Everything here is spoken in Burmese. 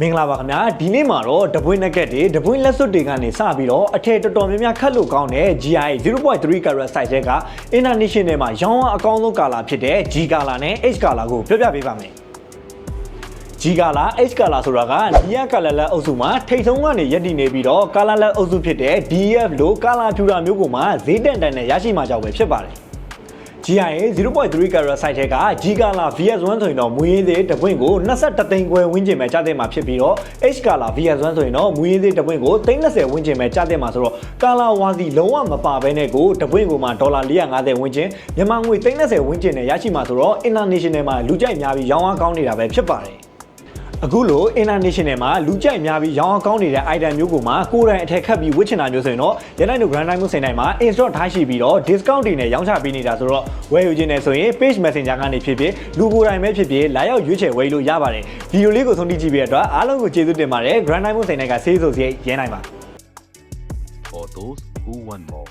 မင်္ဂလာပါခင်ဗျာဒီနေ့မှာတော့တပွင့်နက်ကက်တွေတပွင့်လက်စွပ်တွေကနေစပြီးတော့အထည်တော်တော်များများခတ်လို့ကောင်းတဲ့ GI 0.3 carat size က international မှာရောင်းအားအကောင်းဆုံးကာလာဖြစ်တဲ့ G ကာလာနဲ့ H ကာလာကိုပြောပြပေးပါမယ် G ကာလာ H ကာလာဆိုတာကဒီယကာလာလက်အုပ်စုမှာထိတ်ဆုံးကနေရက်တည်နေပြီးတော့ကာလာလက်အုပ်စုဖြစ်တဲ့ DF လို့ကာလာဖြူတာမျိုးကိုမှဈေးတန်တန်နဲ့ရရှိမှာကြောင့်ပဲဖြစ်ပါတယ် GI ရဲ့0.3 carat size က G ကာလာ VS1 ဆိုရင်တော့မူရင်းသေးတပွင့်ကို22သိန်းခွဲဝန်းကျင်ပဲကြားတဲ့မှာဖြစ်ပြီးတော့ H ကာလာ VS1 ဆိုရင်တော့မူရင်းသေးတပွင့်ကို30ဝန်းကျင်ပဲကြားတဲ့မှာဆိုတော့ကာလာဝါစီလုံးဝမပါဘဲနဲ့ကိုတပွင့်ကိုမှဒေါ်လာ450ဝန်းကျင်မြန်မာငွေ30ဝန်းကျင်နဲ့ရရှိမှာဆိုတော့ international မှာလူကြိုက်များပြီးရောင်းအားကောင်းနေတာပဲဖြစ်ပါတယ် အခုလို international မှာလူကြိုက်များပြီးရောင်းအောင်ကောင်းနေတဲ့ item မျိုးကိုမှကိုယ်တိုင်အထက်ခတ်ပြီးဝစ်ချင်တာမျိုးဆိုရင်တော့ရန်နိုင်တို့ grand time မျိုးစင်တိုင်းမှာ install ထားရှိပြီးတော့ discount တွေနဲ့ရောင်းချပေးနေတာဆိုတော့ဝယ်ယူခြင်းနဲ့ဆိုရင် page messenger ကနေဖြစ်ဖြစ်လူကိုယ်တိုင်ပဲဖြစ်ဖြစ်လာရောက်ရွေးချယ်ဝယ်ယူလို့ရပါတယ်ဗီဒီယိုလေးကိုဆုံးဖြတ်ကြည့်ပြီးတဲ့အတွက်အားလုံးကိုကျေးဇူးတင်ပါတယ် grand time မျိုးစင်တိုင်းကဆေးဆိုစရိတ်ရင်းနိုင်ပါ for those who want more.